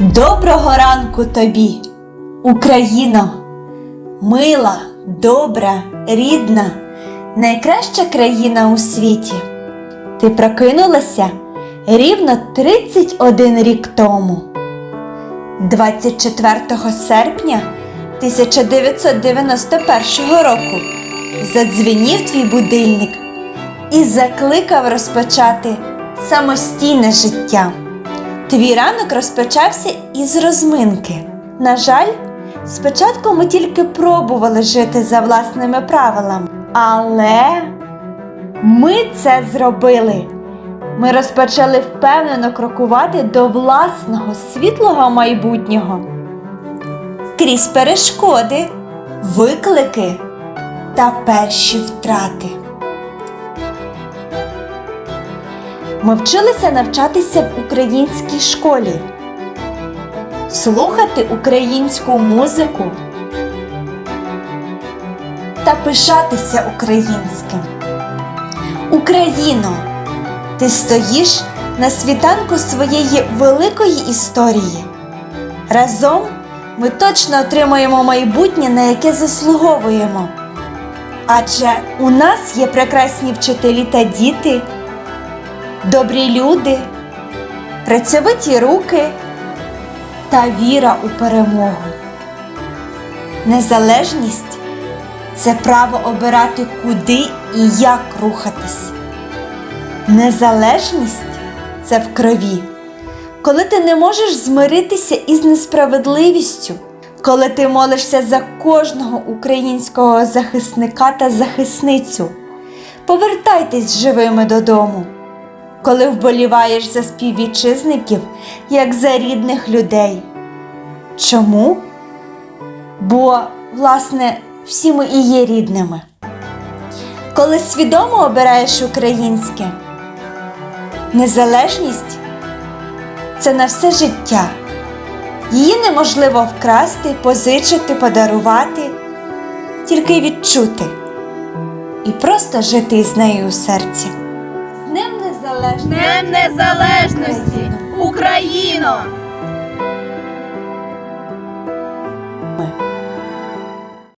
Доброго ранку тобі, Україно, мила, добра, рідна, найкраща країна у світі. Ти прокинулася рівно 31 рік тому. 24 серпня 1991 року задзвенів твій будильник і закликав розпочати самостійне життя. Твій ранок розпочався із розминки. На жаль, спочатку ми тільки пробували жити за власними правилами, але ми це зробили. Ми розпочали впевнено крокувати до власного світлого майбутнього крізь перешкоди, виклики та перші втрати. Ми вчилися навчатися в українській школі, слухати українську музику та пишатися українським. Україно, ти стоїш на світанку своєї великої історії. Разом ми точно отримаємо майбутнє, на яке заслуговуємо. Адже у нас є прекрасні вчителі та діти добрі люди, працьовиті руки та віра у перемогу. Незалежність це право обирати, куди і як рухатись. Незалежність це в крові, коли ти не можеш змиритися із несправедливістю, коли ти молишся за кожного українського захисника та захисницю. Повертайтесь живими додому коли вболіваєш за співвітчизників, як за рідних людей. Чому? Бо, власне, всі ми і є рідними. Коли свідомо обираєш українське, незалежність це на все життя. Її неможливо вкрасти, позичити, подарувати, тільки відчути і просто жити із нею у серці. Незалежності! Днем Незалежності! Україно!